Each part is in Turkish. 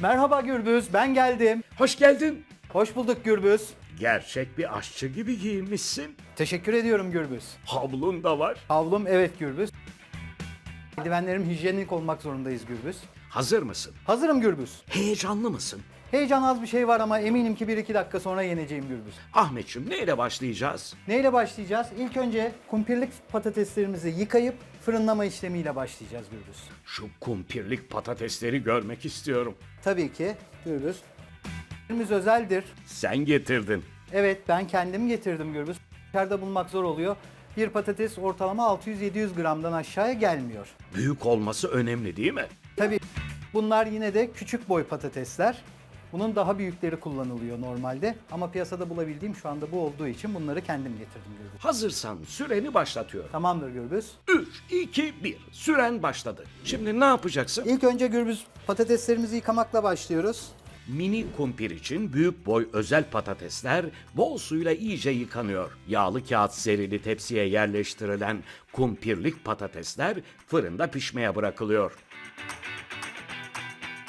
Merhaba Gürbüz, ben geldim. Hoş geldin. Hoş bulduk Gürbüz. Gerçek bir aşçı gibi giyinmişsin. Teşekkür ediyorum Gürbüz. Havlun da var. Havlum evet Gürbüz. Eldivenlerim hijyenik olmak zorundayız Gürbüz. Hazır mısın? Hazırım Gürbüz. Heyecanlı mısın? Heyecan az bir şey var ama eminim ki 1-2 dakika sonra yeneceğim Gürbüz. Ahmetciğim neyle başlayacağız? Neyle başlayacağız? İlk önce kumpirlik patateslerimizi yıkayıp fırınlama işlemiyle başlayacağız Gürbüz. Şu kumpirlik patatesleri görmek istiyorum. Tabii ki Gürbüz. Kumpirimiz özeldir. Sen getirdin. Evet ben kendim getirdim Gürbüz. Dışarıda bulmak zor oluyor. Bir patates ortalama 600-700 gramdan aşağıya gelmiyor. Büyük olması önemli değil mi? Tabii bunlar yine de küçük boy patatesler. Bunun daha büyükleri kullanılıyor normalde ama piyasada bulabildiğim şu anda bu olduğu için bunları kendim getirdim Gürbüz. Hazırsan süreni başlatıyorum. Tamamdır Gürbüz. 3, 2, 1. Süren başladı. Şimdi ne yapacaksın? İlk önce Gürbüz patateslerimizi yıkamakla başlıyoruz. Mini kumpir için büyük boy özel patatesler bol suyla iyice yıkanıyor. Yağlı kağıt serili tepsiye yerleştirilen kumpirlik patatesler fırında pişmeye bırakılıyor.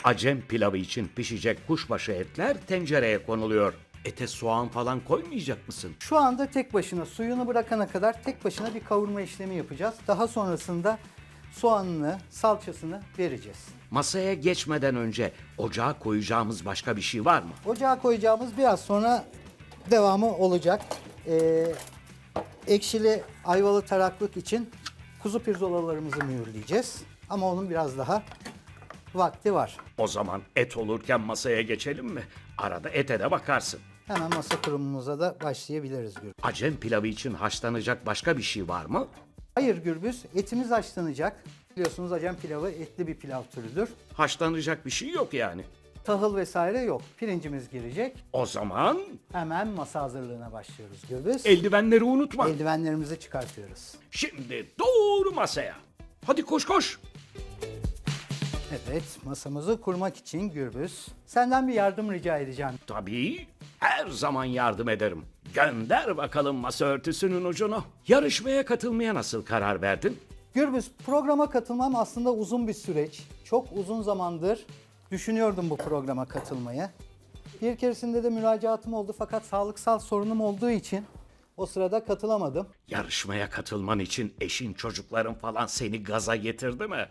Acem pilavı için pişecek kuşbaşı etler tencereye konuluyor. Ete soğan falan koymayacak mısın? Şu anda tek başına suyunu bırakana kadar tek başına bir kavurma işlemi yapacağız. Daha sonrasında soğanını, salçasını vereceğiz. Masaya geçmeden önce ocağa koyacağımız başka bir şey var mı? Ocağa koyacağımız biraz sonra devamı olacak. Ee, ekşili ayvalı taraklık için kuzu pirzolalarımızı mühürleyeceğiz. Ama onun biraz daha vakti var. O zaman et olurken masaya geçelim mi? Arada ete de bakarsın. Hemen masa kurumumuza da başlayabiliriz Gürbüz. Acem pilavı için haşlanacak başka bir şey var mı? Hayır Gürbüz, etimiz haşlanacak. Biliyorsunuz acem pilavı etli bir pilav türüdür. Haşlanacak bir şey yok yani. Tahıl vesaire yok. Pirincimiz girecek. O zaman Hemen masa hazırlığına başlıyoruz Gürbüz. eldivenleri unutma. Eldivenlerimizi çıkartıyoruz. Şimdi doğru masaya. Hadi koş koş. Evet, masamızı kurmak için Gürbüz. Senden bir yardım rica edeceğim. Tabii her zaman yardım ederim. Gönder bakalım masa örtüsünün ucunu. Yarışmaya katılmaya nasıl karar verdin? Gürbüz, programa katılmam aslında uzun bir süreç. Çok uzun zamandır düşünüyordum bu programa katılmayı. Bir keresinde de müracaatım oldu fakat sağlıksal sorunum olduğu için o sırada katılamadım. Yarışmaya katılman için eşin çocukların falan seni gaza getirdi mi?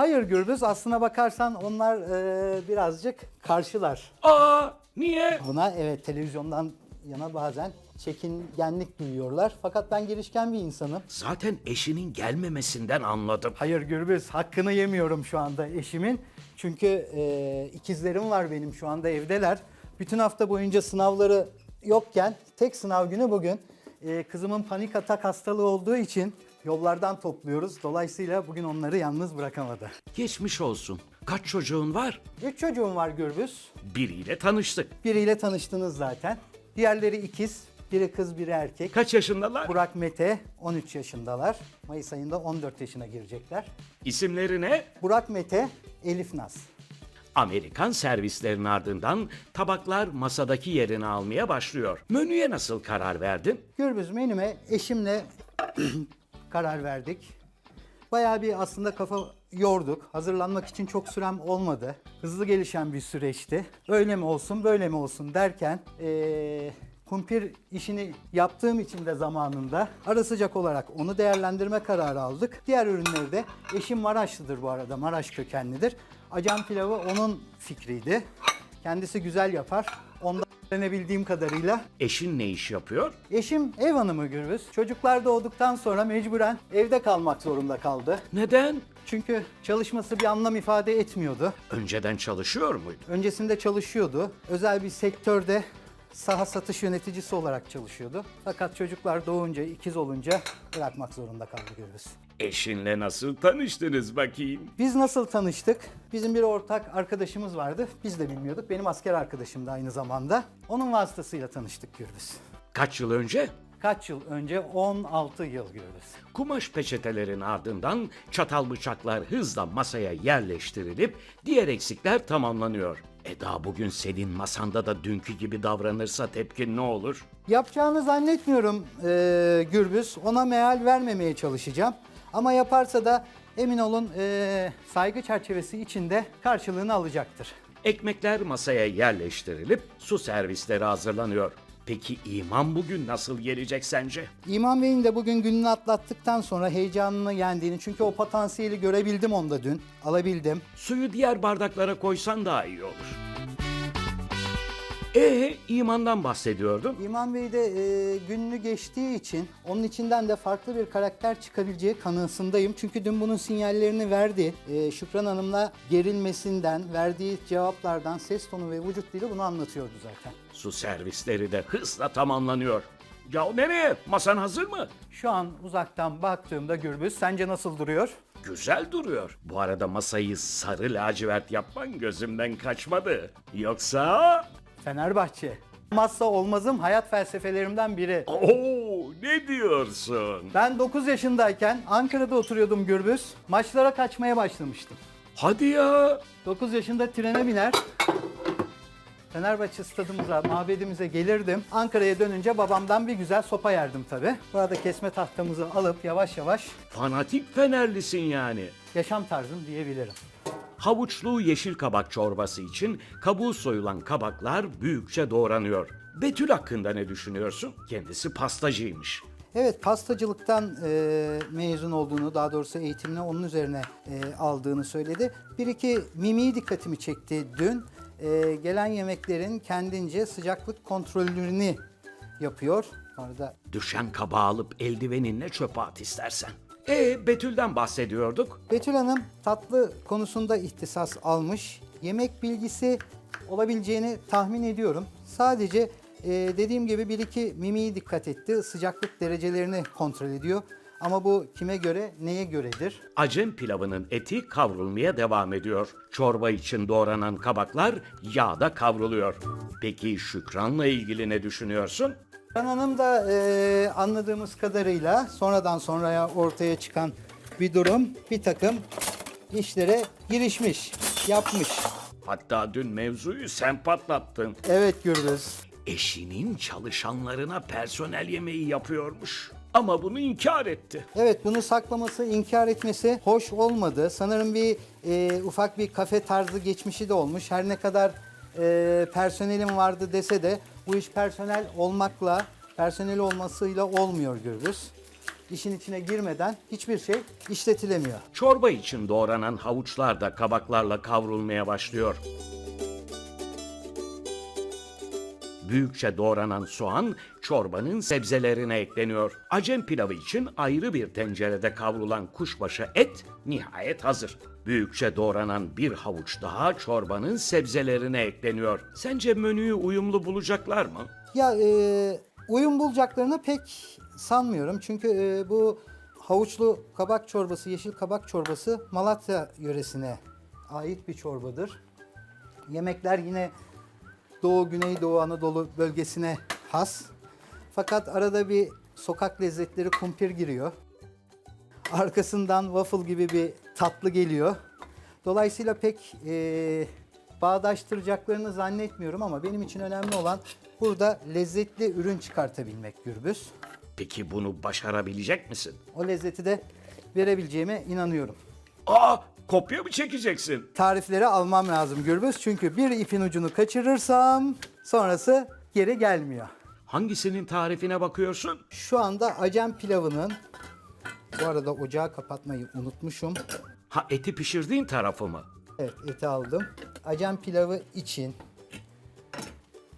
Hayır Gürbüz, aslına bakarsan onlar eee, birazcık karşılar. Aa niye? Buna evet televizyondan yana bazen çekingenlik duyuyorlar. Fakat ben girişken bir insanım. Zaten eşinin gelmemesinden anladım. Hayır Gürbüz, hakkını yemiyorum şu anda eşimin. Çünkü e, ikizlerim var benim şu anda evdeler. Bütün hafta boyunca sınavları yokken tek sınav günü bugün. E, kızımın panik atak hastalığı olduğu için yollardan topluyoruz. Dolayısıyla bugün onları yalnız bırakamadı. Geçmiş olsun. Kaç çocuğun var? Üç çocuğum var Gürbüz. Biriyle tanıştık. Biriyle tanıştınız zaten. Diğerleri ikiz. Biri kız, biri erkek. Kaç yaşındalar? Burak Mete 13 yaşındalar. Mayıs ayında 14 yaşına girecekler. İsimleri ne? Burak Mete, Elif Naz. Amerikan servislerin ardından tabaklar masadaki yerini almaya başlıyor. Menüye nasıl karar verdin? Gürbüz menüme eşimle karar verdik. Bayağı bir aslında kafa yorduk. Hazırlanmak için çok sürem olmadı. Hızlı gelişen bir süreçti. Öyle mi olsun, böyle mi olsun derken eee, kumpir işini yaptığım için de zamanında ara sıcak olarak onu değerlendirme kararı aldık. Diğer ürünleri de eşim Maraşlıdır bu arada, Maraş kökenlidir. Acan pilavı onun fikriydi. Kendisi güzel yapar. Ondan öğrenebildiğim kadarıyla Eşin ne iş yapıyor? Eşim ev hanımı Gürbüz. Çocuklar doğduktan sonra mecburen evde kalmak zorunda kaldı. Neden? Çünkü çalışması bir anlam ifade etmiyordu. Önceden çalışıyor muydu? Öncesinde çalışıyordu. Özel bir sektörde saha satış yöneticisi olarak çalışıyordu. Fakat çocuklar doğunca, ikiz olunca bırakmak zorunda kaldı Gürbüz. Eşinle nasıl tanıştınız bakayım? Biz nasıl tanıştık? Bizim bir ortak arkadaşımız vardı. Biz de bilmiyorduk. Benim asker arkadaşım da aynı zamanda. Onun vasıtasıyla tanıştık Gürbüz. Kaç yıl önce? Kaç yıl önce? 16 yıl Gürbüz. Kumaş peçetelerin ardından çatal bıçaklar hızla masaya yerleştirilip diğer eksikler tamamlanıyor. Eda bugün senin masanda da dünkü gibi davranırsa tepkin ne olur? Yapacağını zannetmiyorum eee Gürbüz. Ona meal vermemeye çalışacağım. Ama yaparsa da emin olun eee, saygı çerçevesi içinde karşılığını alacaktır. Ekmekler masaya yerleştirilip su servisleri hazırlanıyor. Peki imam bugün nasıl gelecek sence? İmam Bey'in de bugün gününü atlattıktan sonra heyecanını yendiğini çünkü o potansiyeli görebildim onda dün. Alabildim. Suyu diğer bardaklara koysan daha iyi olur. Ee, imandan bahsediyordun. İmam Bey de e, gününü geçtiği için onun içinden de farklı bir karakter çıkabileceği kanısındayım. Çünkü dün bunun sinyallerini verdi. E, Şükran Hanım'la gerilmesinden, verdiği cevaplardan, ses tonu ve vücut dili bunu anlatıyordu zaten. Su servisleri de hızla tamamlanıyor. Ya nereye? Masan hazır mı? Şu an uzaktan baktığımda Gürbüz sence nasıl duruyor? Güzel duruyor. Bu arada masayı sarı lacivert yapman gözümden kaçmadı. Yoksa... Fenerbahçe. Olmazsa olmazım hayat felsefelerimden biri. Oo, ne diyorsun? Ben 9 yaşındayken Ankara'da oturuyordum Gürbüz. Maçlara kaçmaya başlamıştım. Hadi ya. 9 yaşında trene biner. Fenerbahçe stadımıza, mabedimize gelirdim. Ankara'ya dönünce babamdan bir güzel sopa yerdim tabi. Burada kesme tahtamızı alıp yavaş yavaş Fanatik Fenerlisin yani. yaşam tarzım diyebilirim. Havuçlu yeşil kabak çorbası için kabuğu soyulan kabaklar büyükçe doğranıyor. Betül hakkında ne düşünüyorsun? Kendisi pastacıymış. Evet pastacılıktan e, mezun olduğunu daha doğrusu eğitimini onun üzerine e, aldığını söyledi. Bir iki mimiği dikkatimi çekti dün. E, gelen yemeklerin kendince sıcaklık kontrollerini yapıyor. Orada Düşen kabağı alıp eldiveninle çöpe at istersen. E Betül'den bahsediyorduk. Betül Hanım tatlı konusunda ihtisas almış. Yemek bilgisi olabileceğini tahmin ediyorum. Sadece e, dediğim gibi bir iki mimiği dikkat etti. Sıcaklık derecelerini kontrol ediyor. Ama bu kime göre, neye göredir? Acem pilavının eti kavrulmaya devam ediyor. Çorba için doğranan kabaklar yağda kavruluyor. Peki Şükran'la ilgili ne düşünüyorsun? Can Hanım da e, anladığımız kadarıyla sonradan sonraya ortaya çıkan bir durum, bir takım işlere girişmiş, yapmış. Hatta dün mevzuyu sen patlattın. Evet Gürbüz. Eşinin çalışanlarına personel yemeği yapıyormuş. Ama bunu inkar etti. Evet bunu saklaması, inkar etmesi hoş olmadı. Sanırım bir e, ufak bir kafe tarzı geçmişi de olmuş. Her ne kadar e, personelim vardı dese de bu iş personel olmakla, personel olmasıyla olmuyor Gürbüz. İşin içine girmeden hiçbir şey işletilemiyor. Çorba için doğranan havuçlar da kabaklarla kavrulmaya başlıyor. Büyükçe doğranan soğan çorbanın sebzelerine ekleniyor. Acem pilavı için ayrı bir tencerede kavrulan kuşbaşı et nihayet hazır. Büyükçe doğranan bir havuç daha çorbanın sebzelerine ekleniyor. Sence menüyü uyumlu bulacaklar mı? Ya e, uyum bulacaklarını pek sanmıyorum. Çünkü e, bu havuçlu kabak çorbası, yeşil kabak çorbası Malatya yöresine ait bir çorbadır. Yemekler yine Doğu, Güneydoğu Anadolu bölgesine has. Fakat arada bir sokak lezzetleri kumpir giriyor. Arkasından waffle gibi bir tatlı geliyor. Dolayısıyla pek e, bağdaştıracaklarını zannetmiyorum ama benim için önemli olan burada lezzetli ürün çıkartabilmek Gürbüz. Peki bunu başarabilecek misin? O lezzeti de verebileceğime inanıyorum. Aa, kopya mı çekeceksin? Tarifleri almam lazım Gürbüz çünkü bir ipin ucunu kaçırırsam sonrası geri gelmiyor. Hangisinin tarifine bakıyorsun? Şu anda acem pilavının bu arada ocağı kapatmayı unutmuşum. Ha eti pişirdiğin tarafı mı? Evet eti aldım. Acem pilavı için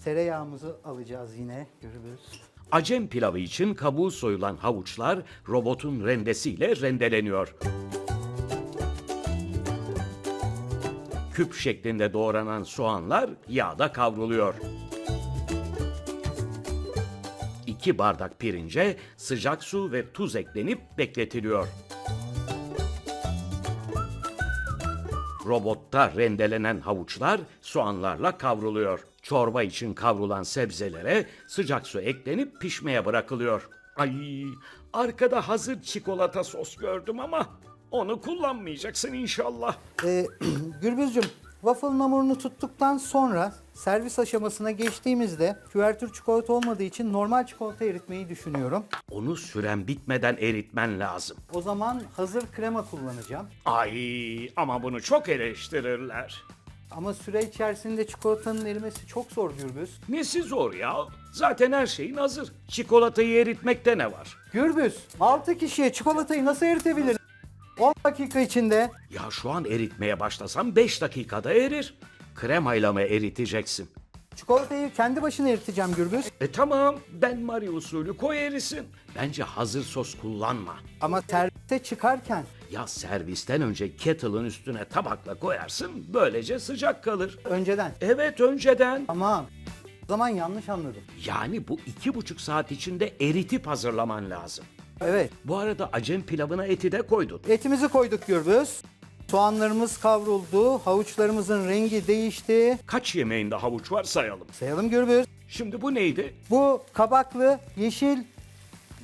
tereyağımızı alacağız yine Gürbüz. Acem pilavı için kabuğu soyulan havuçlar robotun rendesiyle rendeleniyor. Küp şeklinde doğranan soğanlar yağda kavruluyor. 2 bardak pirince sıcak su ve tuz eklenip bekletiliyor. Robotta rendelenen havuçlar soğanlarla kavruluyor. Çorba için kavrulan sebzelere sıcak su eklenip pişmeye bırakılıyor. Ay, arkada hazır çikolata sos gördüm ama onu kullanmayacaksın inşallah. Ee, Gürbüzcüm waffle hamurunu tuttuktan sonra servis aşamasına geçtiğimizde küvertür çikolata olmadığı için normal çikolata eritmeyi düşünüyorum. Onu süren bitmeden eritmen lazım. O zaman hazır krema kullanacağım. Ay ama bunu çok eleştirirler. Ama süre içerisinde çikolatanın erimesi çok zor Gürbüz. Nesi zor ya? Zaten her şeyin hazır. Çikolatayı eritmekte ne var? Gürbüz 6 kişiye çikolatayı nasıl eritebilir? 10 dakika içinde Ya şu an eritmeye başlasam 5 dakikada erir. Kremayla mı eriteceksin? çikolatayı kendi başına eriteceğim Gürbüz. E tamam ben Mario usulü koy erisin. Bence hazır sos kullanma. Ama servise çıkarken Ya servisten önce kettle'ın üstüne tabakla koyarsın böylece sıcak kalır. önceden. Evet önceden. Tamam. O zaman yanlış anladım. Yani bu iki buçuk saat içinde eritip hazırlaman lazım. Evet. Bu arada acem pilavına eti de koydun. Etimizi koyduk Gürbüz. Soğanlarımız kavruldu. Havuçlarımızın rengi değişti. Kaç yemeğinde havuç var sayalım. Sayalım Gürbüz. Şimdi bu neydi? Bu kabaklı yeşil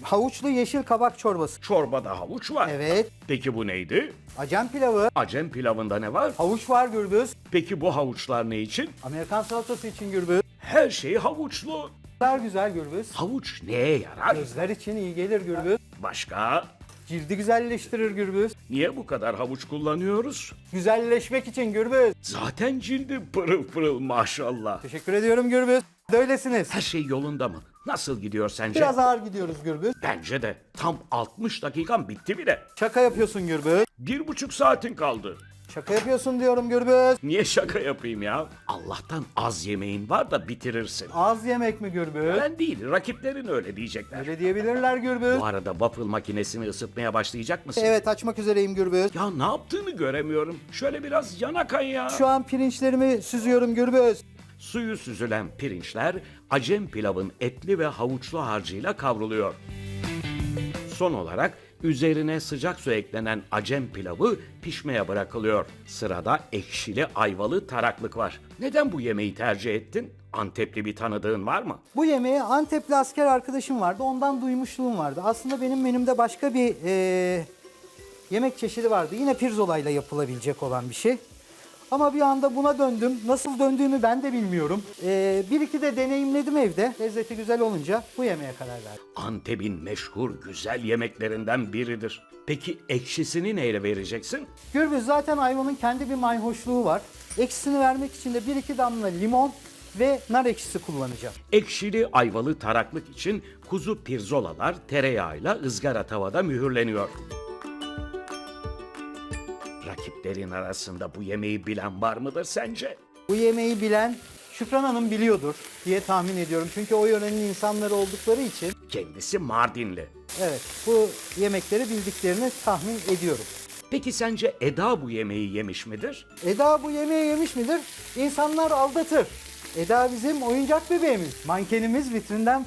havuçlu yeşil kabak çorbası. Çorbada havuç var. Evet. Peki bu neydi? Acem pilavı. Acem pilavında ne var? Havuç var Gürbüz. Peki bu havuçlar ne için? Amerikan salatası için Gürbüz. Her şey havuçlu. Güzel güzel Gürbüz. Havuç neye yarar? Gözler için iyi gelir Gürbüz. Başka? Cildi güzelleştirir Gürbüz. Niye bu kadar havuç kullanıyoruz? Güzelleşmek için Gürbüz. Zaten cildi pırıl pırıl maşallah. Teşekkür ediyorum Gürbüz. Böylesiniz. Her şey yolunda mı? Nasıl gidiyor sence? Biraz ağır gidiyoruz Gürbüz. Bence de. Tam 60 dakikan bitti bile. Şaka yapıyorsun Gürbüz. Bir buçuk saatin kaldı. Şaka yapıyorsun diyorum Gürbüz. Niye şaka yapayım ya? Allah'tan az yemeğin var da bitirirsin. Az yemek mi Gürbüz? Ben değil, rakiplerin öyle diyecekler. Öyle diyebilirler Gürbüz. Bu arada waffle makinesini ısıtmaya başlayacak mısın? Evet açmak üzereyim Gürbüz. Ya ne yaptığını göremiyorum. Şöyle biraz yana kay ya. Şu an pirinçlerimi süzüyorum Gürbüz. Suyu süzülen pirinçler acem pilavın etli ve havuçlu harcıyla kavruluyor. Son olarak üzerine sıcak su eklenen acem pilavı pişmeye bırakılıyor. Sırada ekşili ayvalı taraklık var. Neden bu yemeği tercih ettin? Antepli bir tanıdığın var mı? Bu yemeği Antepli asker arkadaşım vardı. Ondan duymuşluğum vardı. Aslında benim menümde başka bir eee, yemek çeşidi vardı. Yine pirzolayla yapılabilecek olan bir şey. Ama bir anda buna döndüm. Nasıl döndüğümü ben de bilmiyorum. Eee, bir iki de deneyimledim evde. Lezzeti güzel olunca bu yemeğe karar verdim. Antep'in meşhur güzel yemeklerinden biridir. Peki ekşisini neyle vereceksin? Gürbüz zaten ayvanın kendi bir mayhoşluğu var. Ekşisini vermek için de bir iki damla limon ve nar ekşisi kullanacağım. Ekşili ayvalı taraklık için kuzu pirzolalar tereyağıyla ızgara tavada mühürleniyor. Rakiplerin arasında bu yemeği bilen var mıdır sence? Bu yemeği bilen Şükran Hanım biliyordur diye tahmin ediyorum. Çünkü o yörenin insanları oldukları için Kendisi Mardinli. evet bu yemekleri bildiklerini tahmin ediyorum. Peki sence Eda bu yemeği yemiş midir? Eda bu yemeği yemiş midir? İnsanlar aldatır. Eda bizim oyuncak bebeğimiz. Mankenimiz vitrinden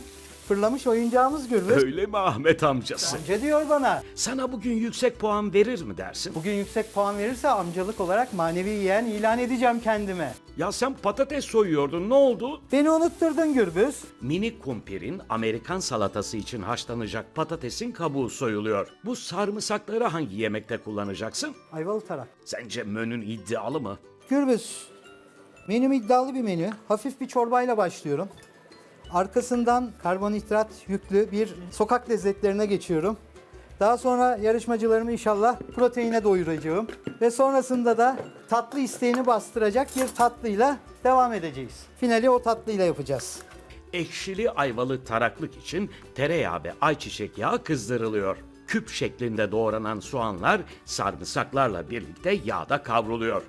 fırlamış oyuncağımız Gürbüz. Öyle mi Ahmet amcası? Amca diyor bana. Sana bugün yüksek puan verir mi dersin? Bugün yüksek puan verirse amcalık olarak manevi yeğen ilan edeceğim kendime. Ya sen patates soyuyordun ne oldu? Beni unutturdun Gürbüz. Mini kumpirin Amerikan salatası için haşlanacak patatesin kabuğu soyuluyor. Bu sarımsakları hangi yemekte kullanacaksın? Ayvalı tarak. Sence menün iddialı mı? Gürbüz. Menüm iddialı bir menü. Hafif bir çorbayla başlıyorum. Arkasından karbonhidrat yüklü bir sokak lezzetlerine geçiyorum. Daha sonra yarışmacılarımı inşallah proteine doyuracağım. Ve sonrasında da tatlı isteğini bastıracak bir tatlıyla devam edeceğiz. Finali o tatlıyla yapacağız. Ekşili ayvalı taraklık için tereyağı ve ayçiçek yağı kızdırılıyor. Küp şeklinde doğranan soğanlar sarımsaklarla birlikte yağda kavruluyor.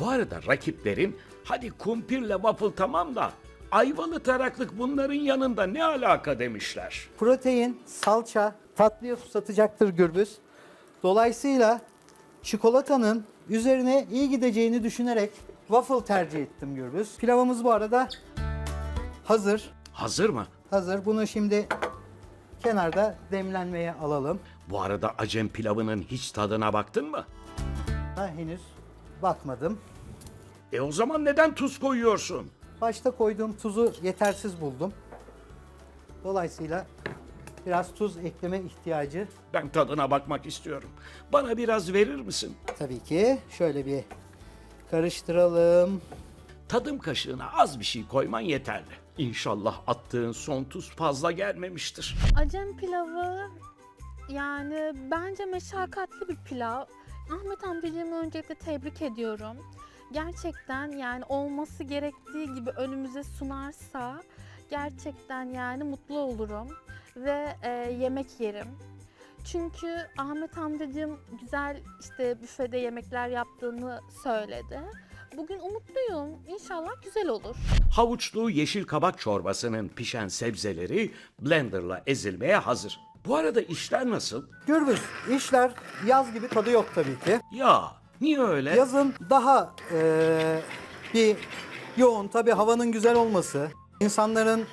Bu arada rakiplerin hadi kumpirle waffle tamam da ayvalı taraklık bunların yanında ne alaka demişler. Protein, salça tatlıya susatacaktır Gürbüz. Dolayısıyla çikolatanın üzerine iyi gideceğini düşünerek waffle tercih ettim Gürbüz. Pilavımız bu arada hazır. Hazır mı? Hazır. Bunu şimdi kenarda demlenmeye alalım. Bu arada acem pilavının hiç tadına baktın mı? Ha, henüz bakmadım. E o zaman neden tuz koyuyorsun? Başta koyduğum tuzu yetersiz buldum. Dolayısıyla biraz tuz ekleme ihtiyacı Ben tadına bakmak istiyorum. Bana biraz verir misin? tabii ki. Şöyle bir karıştıralım. Tadım kaşığına az bir şey koyman yeterli. İnşallah attığın son tuz fazla gelmemiştir. Acem pilavı yani bence meşakkatli bir pilav. Ahmet amcacığımı öncelikle tebrik ediyorum. Gerçekten yani olması gerektiği gibi önümüze sunarsa gerçekten yani mutlu olurum ve e, yemek yerim. Çünkü Ahmet amcacığım güzel işte büfede yemekler yaptığını söyledi. Bugün umutluyum. İnşallah güzel olur. Havuçlu yeşil kabak çorbasının pişen sebzeleri blenderla ezilmeye hazır. Bu arada işler nasıl? Gürbüz işler yaz gibi tadı yok tabii ki. Ya niye öyle? Yazın daha eee, bir yoğun tabii havanın güzel olması. İnsanların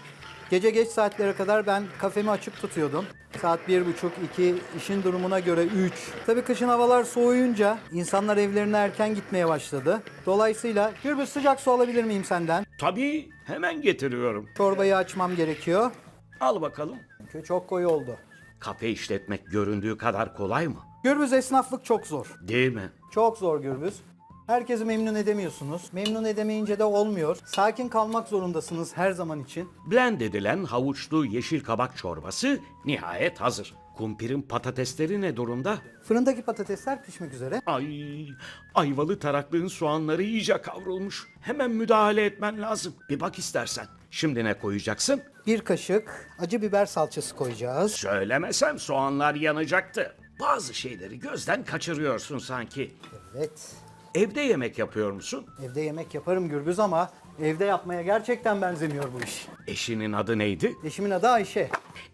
gece geç saatlere kadar ben kafemi açık tutuyordum. Saat bir buçuk, iki, işin durumuna göre üç. Tabii kışın havalar soğuyunca insanlar evlerine erken gitmeye başladı. Dolayısıyla Gürbüz sıcak su alabilir miyim senden? Tabii hemen getiriyorum. Çorbayı açmam gerekiyor. Al bakalım. Çünkü çok koyu oldu. Kafe işletmek göründüğü kadar kolay mı? Gürbüz esnaflık çok zor. Değil mi? Çok zor Gürbüz. Herkesi memnun edemiyorsunuz. Memnun edemeyince de olmuyor. Sakin kalmak zorundasınız her zaman için. Blend edilen havuçlu yeşil kabak çorbası nihayet hazır. Kumpirin patatesleri ne durumda? Fırındaki patatesler pişmek üzere. Ay, ayvalı taraklığın soğanları iyice kavrulmuş. Hemen müdahale etmen lazım. Bir bak istersen. Şimdi ne koyacaksın? Bir kaşık acı biber salçası koyacağız. Söylemesem soğanlar yanacaktı. Bazı şeyleri gözden kaçırıyorsun sanki. Evet. Evde yemek yapıyor musun? Evde yemek yaparım Gürbüz ama evde yapmaya gerçekten benzemiyor bu iş. Eşinin adı neydi? Eşimin adı Ayşe.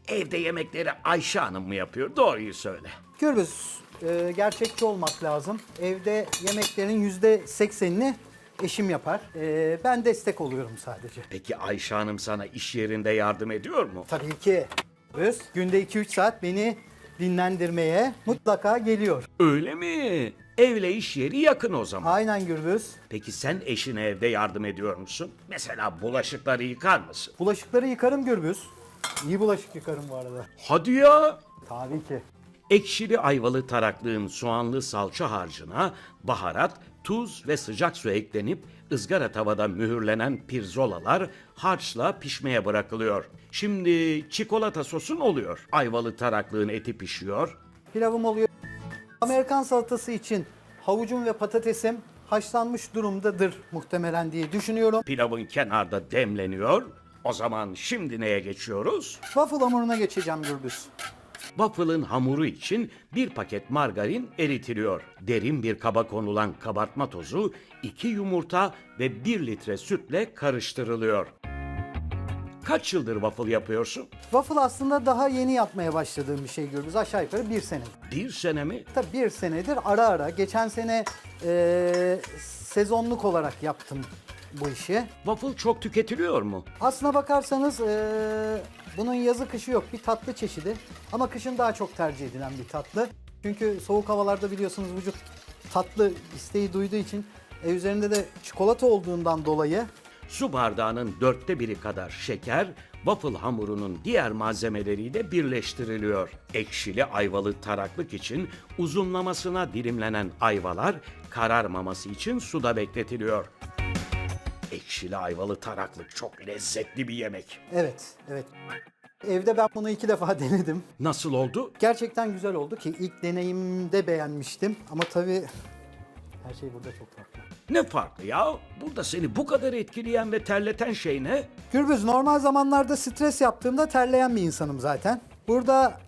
Evde yemekleri Ayşe Hanım mı yapıyor? Doğruyu söyle. Gürbüz e, gerçekçi olmak lazım. Evde yemeklerin yüzde seksenini eşim yapar. E, ben destek oluyorum sadece. Peki Ayşe Hanım sana iş yerinde yardım ediyor mu? Tabii ki. Gürbüz günde 2-3 saat beni dinlendirmeye mutlaka geliyor. Öyle mi? Evle iş yeri yakın o zaman. Aynen Gürbüz. Peki sen eşine evde yardım ediyor musun? Mesela bulaşıkları yıkar mısın? Bulaşıkları yıkarım Gürbüz. İyi bulaşık yıkarım bu arada. Hadi ya! Tabii ki. Ekşili ayvalı taraklığın soğanlı salça harcına baharat, tuz ve sıcak su eklenip ızgara tavada mühürlenen pirzolalar harçla pişmeye bırakılıyor. Şimdi çikolata sosun oluyor. Ayvalı taraklığın eti pişiyor. Pilavım oluyor. Amerikan salatası için havucum ve patatesim haşlanmış durumdadır muhtemelen diye düşünüyorum. Pilavın kenarda demleniyor. O zaman şimdi neye geçiyoruz? Waffle hamuruna geçeceğim Gürbüz. Waffle'ın hamuru için bir paket margarin eritiliyor. Derin bir kaba konulan kabartma tozu, 2 yumurta ve 1 litre sütle karıştırılıyor. Kaç yıldır waffle yapıyorsun? Waffle aslında daha yeni yapmaya başladığım bir şey Gürbüz. Aşağı yukarı bir sene. Bir sene mi? Tabii bir senedir ara ara. Geçen sene eee, sezonluk olarak yaptım bu işi. Waffle çok tüketiliyor mu? Aslına bakarsanız eee, bunun yazı kışı yok. Bir tatlı çeşidi. Ama kışın daha çok tercih edilen bir tatlı. Çünkü soğuk havalarda biliyorsunuz vücut tatlı isteği duyduğu için e, üzerinde de çikolata olduğundan dolayı Su bardağının dörtte biri kadar şeker, waffle hamurunun diğer malzemeleriyle birleştiriliyor. Ekşili ayvalı taraklık için uzunlamasına dilimlenen ayvalar kararmaması için suda bekletiliyor. Ekşili ayvalı taraklık çok lezzetli bir yemek. evet evet. Evde ben bunu iki defa denedim. Nasıl oldu? Gerçekten güzel oldu ki ilk deneyimde beğenmiştim. Ama tabii her şey burada çok farklı. Ne farklı ya? Burada seni bu kadar etkileyen ve terleten şey ne? Gürbüz normal zamanlarda stres yaptığımda terleyen bir insanım zaten. Burada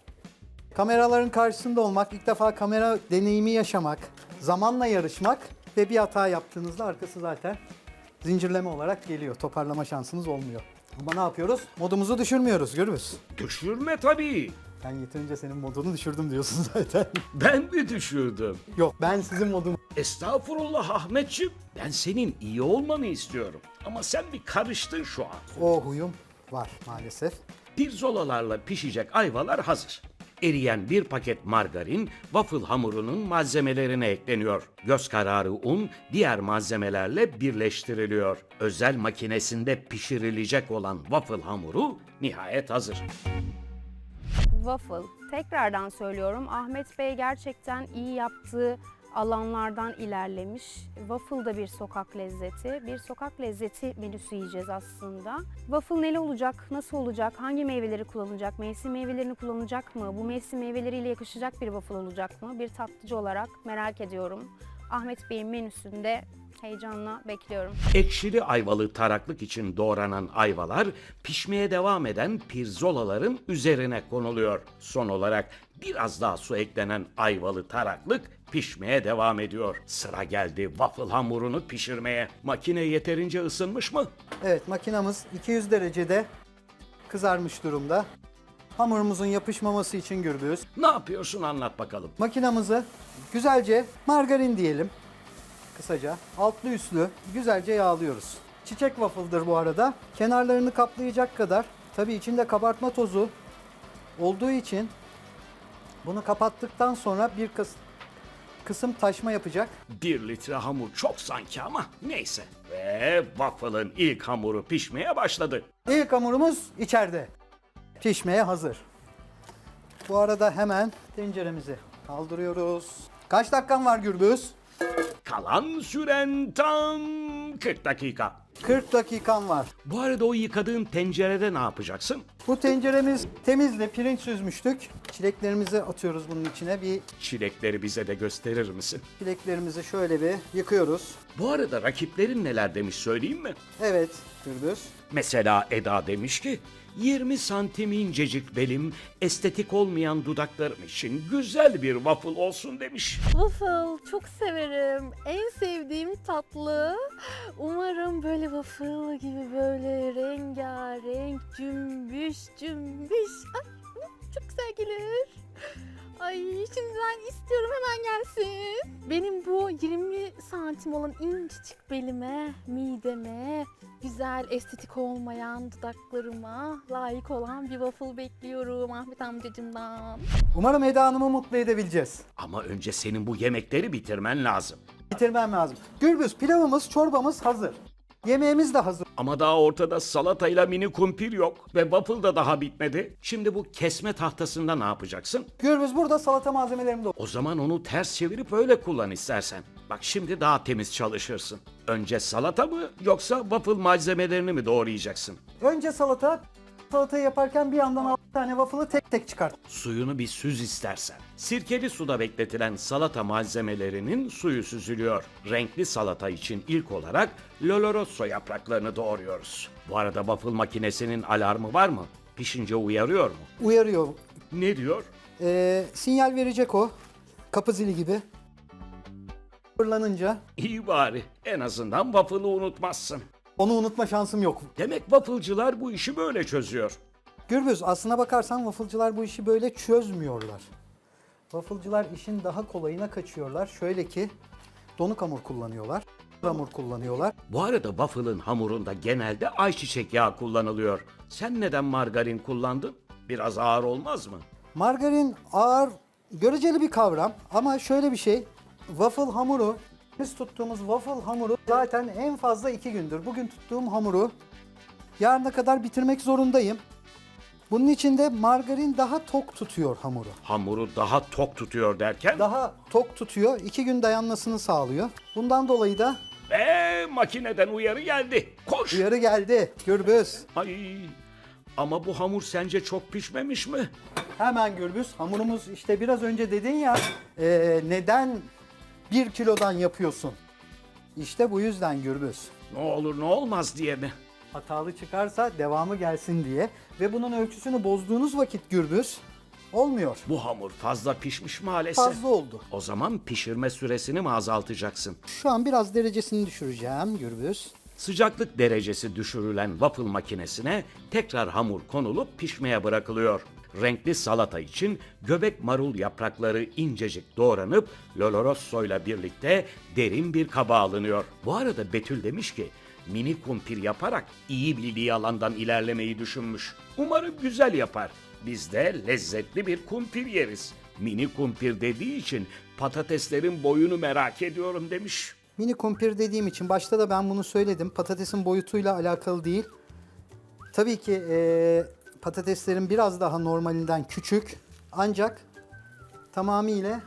kameraların karşısında olmak, ilk defa kamera deneyimi yaşamak, zamanla yarışmak ve bir hata yaptığınızda arkası zaten zincirleme olarak geliyor. Toparlama şansınız olmuyor. Ama ne yapıyoruz? Modumuzu düşürmüyoruz Gürbüz. Düşürme tabii. Ben yeterince senin modunu düşürdüm diyorsun zaten. Ben mi düşürdüm? Yok ben sizin modumu... Estağfurullah Ahmetciğim. Ben senin iyi olmanı istiyorum. Ama sen bir karıştın şu an. O huyum var maalesef. Pirzolalarla pişecek ayvalar hazır. Eriyen bir paket margarin waffle hamurunun malzemelerine ekleniyor. Göz kararı un diğer malzemelerle birleştiriliyor. Özel makinesinde pişirilecek olan waffle hamuru nihayet hazır. Waffle. Tekrardan söylüyorum Ahmet Bey gerçekten iyi yaptığı alanlardan ilerlemiş. Waffle da bir sokak lezzeti. Bir sokak lezzeti menüsü yiyeceğiz aslında. Waffle neli olacak, nasıl olacak, hangi meyveleri kullanacak, mevsim meyvelerini kullanacak mı, bu mevsim meyveleriyle yakışacak bir waffle olacak mı? Bir tatlıcı olarak merak ediyorum. Ahmet Bey'in menüsünde heyecanla bekliyorum. Ekşili ayvalı taraklık için doğranan ayvalar pişmeye devam eden pirzolaların üzerine konuluyor. Son olarak biraz daha su eklenen ayvalı taraklık pişmeye devam ediyor. Sıra geldi waffle hamurunu pişirmeye. Makine yeterince ısınmış mı? Evet makinamız 200 derecede kızarmış durumda. Hamurumuzun yapışmaması için gürbüz. Ne yapıyorsun anlat bakalım. Makinamızı güzelce margarin diyelim. Kısaca altlı üstlü güzelce yağlıyoruz. Çiçek waffle'dır bu arada. Kenarlarını kaplayacak kadar tabii içinde kabartma tozu olduğu için bunu kapattıktan sonra bir kısım taşma yapacak. Bir litre hamur çok sanki ama neyse. Ve waffle'ın ilk hamuru pişmeye başladı. İlk hamurumuz içeride. Pişmeye hazır. Bu arada hemen tenceremizi kaldırıyoruz. Kaç dakikan var Gürbüz? Kalan süren tam 40 dakika. 40 dakikan var. Bu arada o yıkadığın tencerede ne yapacaksın? Bu tenceremiz temizdi, pirinç süzmüştük. Çileklerimizi atıyoruz bunun içine. Bir Çilekleri bize de gösterir misin? çileklerimizi şöyle bir yıkıyoruz. Bu arada rakiplerin neler demiş söyleyeyim mi? Evet Gürbüz. Mesela Eda demiş ki 20 santim incecik belim, estetik olmayan dudaklarım için güzel bir waffle olsun demiş. Waffle çok severim. En sevdiğim tatlı. Umarım böyle waffle gibi böyle rengarenk, cümbüş cümbüş. Ay, çok güzel gelir. Ay şimdiden istiyorum hemen gelsin. Benim bu 20 santim olan incecik belime, mideme, güzel estetik olmayan dudaklarıma layık olan bir waffle bekliyorum Ahmet amcacımdan. Umarım Eda Hanım'ı mutlu edebileceğiz. Ama önce senin bu yemekleri bitirmen lazım. Bitirmem lazım. Gürbüz pilavımız, çorbamız hazır. Yemeğimiz de hazır. Ama daha ortada salatayla mini kumpir yok ve waffle da daha bitmedi. Şimdi bu kesme tahtasında ne yapacaksın? Gürbüz burada salata malzemelerim de O zaman onu ters çevirip öyle kullan istersen. Bak şimdi daha temiz çalışırsın. Önce salata mı yoksa waffle malzemelerini mi doğrayacaksın? Önce salata, salatayı yaparken bir yandan 6 tane waffle'ı tek tek çıkart. Suyunu bir süz istersen. Sirkeli suda bekletilen salata malzemelerinin suyu süzülüyor. Renkli salata için ilk olarak loloroso yapraklarını doğruyoruz. Bu arada waffle makinesinin alarmı var mı? Pişince uyarıyor mu? Uyarıyor. Ne diyor? Ee, sinyal verecek o. Kapı zili gibi. Fırlanınca İyi bari. En azından waffle'ı unutmazsın. onu unutma şansım yok. Demek waffle'cılar bu işi böyle çözüyor. Gürbüz aslına bakarsan waffle'cılar bu işi böyle çözmüyorlar. Waffle'cılar işin daha kolayına kaçıyorlar. Şöyle ki donuk hamur kullanıyorlar. Hamur kullanıyorlar. Bu arada waffle'ın hamurunda genelde ayçiçek yağı kullanılıyor. Sen neden margarin kullandın? Biraz ağır olmaz mı? Margarin ağır, göreceli bir kavram ama şöyle bir şey. Waffle hamuru, biz tuttuğumuz waffle hamuru zaten en fazla iki gündür. Bugün tuttuğum hamuru yarına kadar bitirmek zorundayım. Bunun için de margarin daha tok tutuyor hamuru. Hamuru daha tok tutuyor derken Daha tok tutuyor, iki gün dayanmasını sağlıyor. Bundan dolayı da ve makineden uyarı geldi. Koş. uyarı geldi. Gürbüz. Ay. Ama bu hamur sence çok pişmemiş mi? Hemen Gürbüz. Hamurumuz işte biraz önce dedin ya eee, neden bir kilodan yapıyorsun? İşte bu yüzden Gürbüz. Ne olur ne olmaz diye mi? Hatalı çıkarsa devamı gelsin diye. Ve bunun ölçüsünü bozduğunuz vakit Gürbüz olmuyor. Bu hamur fazla pişmiş maalesef. Fazla oldu. O zaman pişirme süresini mi azaltacaksın? Şu an biraz derecesini düşüreceğim Gürbüz. Sıcaklık derecesi düşürülen waffle makinesine tekrar hamur konulup pişmeye bırakılıyor. Renkli salata için göbek marul yaprakları incecik doğranıp lolorosso ile birlikte derin bir kaba alınıyor. Bu arada Betül demiş ki mini kumpir yaparak iyi bildiği alandan ilerlemeyi düşünmüş. Umarım güzel yapar. Biz de lezzetli bir kumpir yeriz. Mini kumpir dediği için patateslerin boyunu merak ediyorum demiş. Mini kumpir dediğim için başta da ben bunu söyledim. Patatesin boyutuyla alakalı değil. Tabii ki eee, patateslerin biraz daha normalinden küçük. Ancak tamamıyla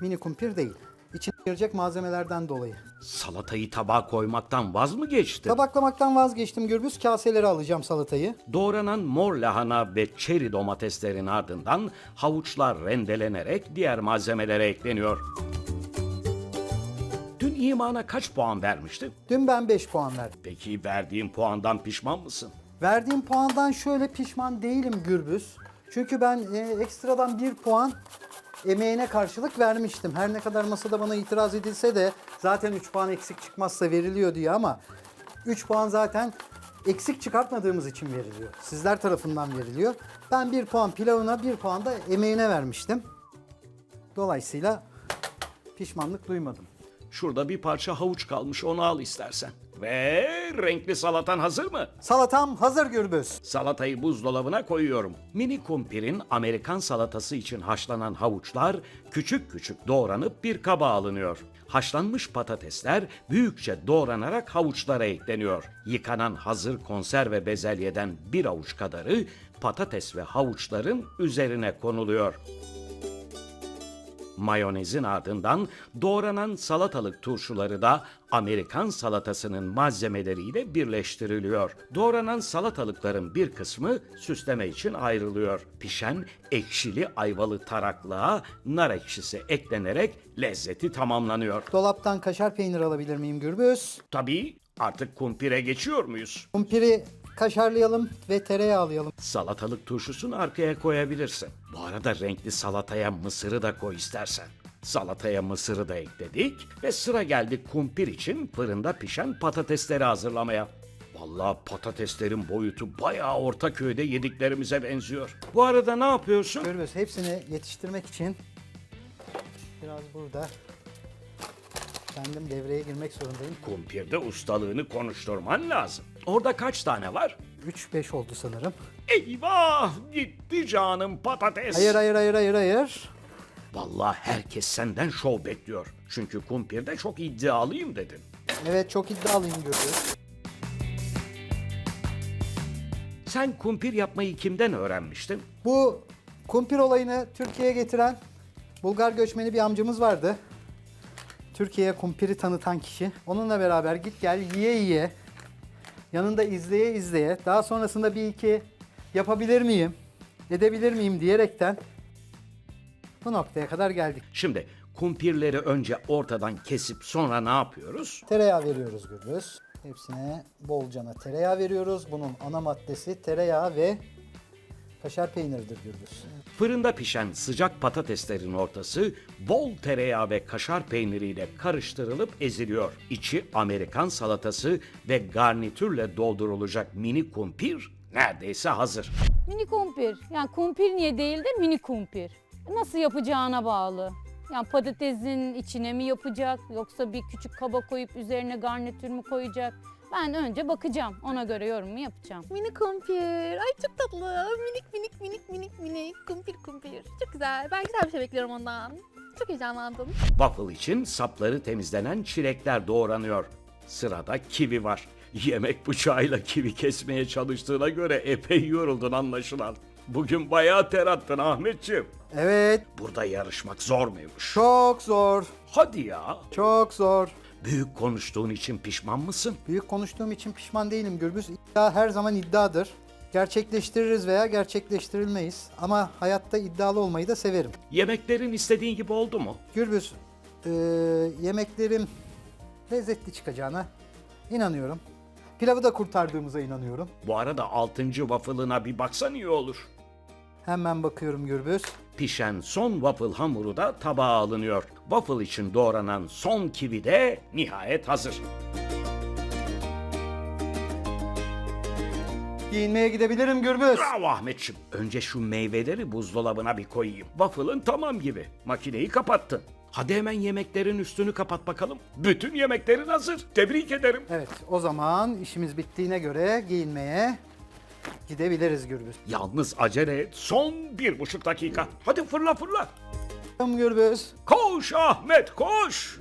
mini kumpir değil. İçin Girecek malzemelerden dolayı. Salatayı tabağa koymaktan vaz mı geçtin? Tabaklamaktan vazgeçtim Gürbüz. Kaselere alacağım salatayı. Doğranan mor lahana ve çeri domateslerin ardından havuçlar rendelenerek diğer malzemelere ekleniyor. Dün imana kaç puan vermiştin? Dün ben 5 puan verdim. Peki verdiğin puandan pişman mısın? Verdiğim puandan şöyle pişman değilim Gürbüz. Çünkü ben e, ekstradan 1 puan emeğine karşılık vermiştim. Her ne kadar masada bana itiraz edilse de zaten 3 puan eksik çıkmazsa veriliyor diye ama 3 puan zaten eksik çıkartmadığımız için veriliyor. Sizler tarafından veriliyor. Ben 1 puan pilavına 1 puan da emeğine vermiştim. Dolayısıyla pişmanlık duymadım. Şurada bir parça havuç kalmış onu al istersen. Ve renkli salatan hazır mı? Salatam hazır Gürbüz. Salatayı buzdolabına koyuyorum. Mini kumpirin Amerikan salatası için haşlanan havuçlar küçük küçük doğranıp bir kaba alınıyor. Haşlanmış patatesler büyükçe doğranarak havuçlara ekleniyor. Yıkanan hazır konserve bezelyeden bir avuç kadarı patates ve havuçların üzerine konuluyor. Mayonezin ardından doğranan salatalık turşuları da Amerikan salatasının malzemeleriyle birleştiriliyor. Doğranan salatalıkların bir kısmı süsleme için ayrılıyor. Pişen ekşili ayvalı taraklığa nar ekşisi eklenerek lezzeti tamamlanıyor. Dolaptan kaşar peynir alabilir miyim Gürbüz? Tabii artık kumpire geçiyor muyuz? Kumpiri kaşarlayalım ve tereyağlayalım. Salatalık turşusunu arkaya koyabilirsin. Bu arada renkli salataya mısırı da koy istersen. Salataya mısırı da ekledik ve sıra geldi kumpir için fırında pişen patatesleri hazırlamaya. Vallahi patateslerin boyutu bayağı Ortaköy'de yediklerimize benziyor. Bu arada ne yapıyorsun? Gürbüz hepsini yetiştirmek için biraz burada kendim devreye girmek zorundayım. Kumpirde ustalığını konuşturman lazım. Orada kaç tane var? 3-5 oldu sanırım. Eyvah gitti canım patates. Hayır hayır hayır hayır hayır. Vallahi herkes senden şov bekliyor. Çünkü kumpirde çok iddialıyım dedin. Evet çok iddialıyım Gürbüz. Sen kumpir yapmayı kimden öğrenmiştin? Bu kumpir olayını Türkiye'ye getiren Bulgar göçmeni bir amcamız vardı. Türkiye'ye kumpiri tanıtan kişi. Onunla beraber git gel yiye yiye yanında izleye izleye daha sonrasında bir iki yapabilir miyim, edebilir miyim diyerekten bu noktaya kadar geldik. Şimdi kumpirleri önce ortadan kesip sonra ne yapıyoruz? Tereyağı veriyoruz Gürbüz. Hepsine bolcana tereyağı veriyoruz. Bunun ana maddesi tereyağı ve kaşar peyniridir Gürbüz. Fırında pişen sıcak patateslerin ortası bol tereyağı ve kaşar peyniriyle karıştırılıp eziliyor. İçi Amerikan salatası ve garnitürle doldurulacak mini kumpir neredeyse hazır. Mini kumpir. Yani kumpir niye değil de mini kumpir. Nasıl yapacağına bağlı. Yani patatesin içine mi yapacak yoksa bir küçük kaba koyup üzerine garnitür mü koyacak? Ben önce bakacağım. Ona göre yorumu yapacağım. Mini kumpir. Ay çok tatlı. Minik minik minik minik minik. Kumpir kumpir. Çok güzel. Ben güzel bir şey bekliyorum ondan. Çok heyecanlandım. Waffle için sapları temizlenen çilekler doğranıyor. Sırada kivi var. Yemek bıçağıyla kivi kesmeye çalıştığına göre epey yoruldun anlaşılan. Bugün bayağı ter attın Ahmetciğim. Evet, Burada yarışmak zor muymuş? çok zor. Hadi ya. Çok zor. Büyük konuştuğun için pişman mısın? Büyük konuştuğum için pişman değilim Gürbüz. İddia her zaman iddiadır. Gerçekleştiririz veya gerçekleştirilmeyiz. Ama hayatta iddialı olmayı da severim. Yemeklerin istediğin gibi oldu mu? Gürbüz, eee, yemeklerim lezzetli çıkacağına inanıyorum. Pilavı da kurtardığımıza inanıyorum. Bu arada 6. waffle'ına bir baksan iyi olur. Hemen bakıyorum Gürbüz. Pişen son waffle hamuru da tabağa alınıyor. Waffle için doğranan son kivi de nihayet hazır. Giyinmeye gidebilirim Gürbüz. Bravo Ahmetciğim. Önce şu meyveleri buzdolabına bir koyayım. Waffle'ın tamam gibi. Makineyi kapattın. Hadi hemen yemeklerin üstünü kapat bakalım. Bütün yemeklerin hazır. Tebrik ederim. Evet, o zaman işimiz bittiğine göre giyinmeye gidebiliriz Gürbüz. Yalnız acele et. Son bir buçuk dakika. Hadi fırla fırla. Gürbüz. Koş Ahmet koş.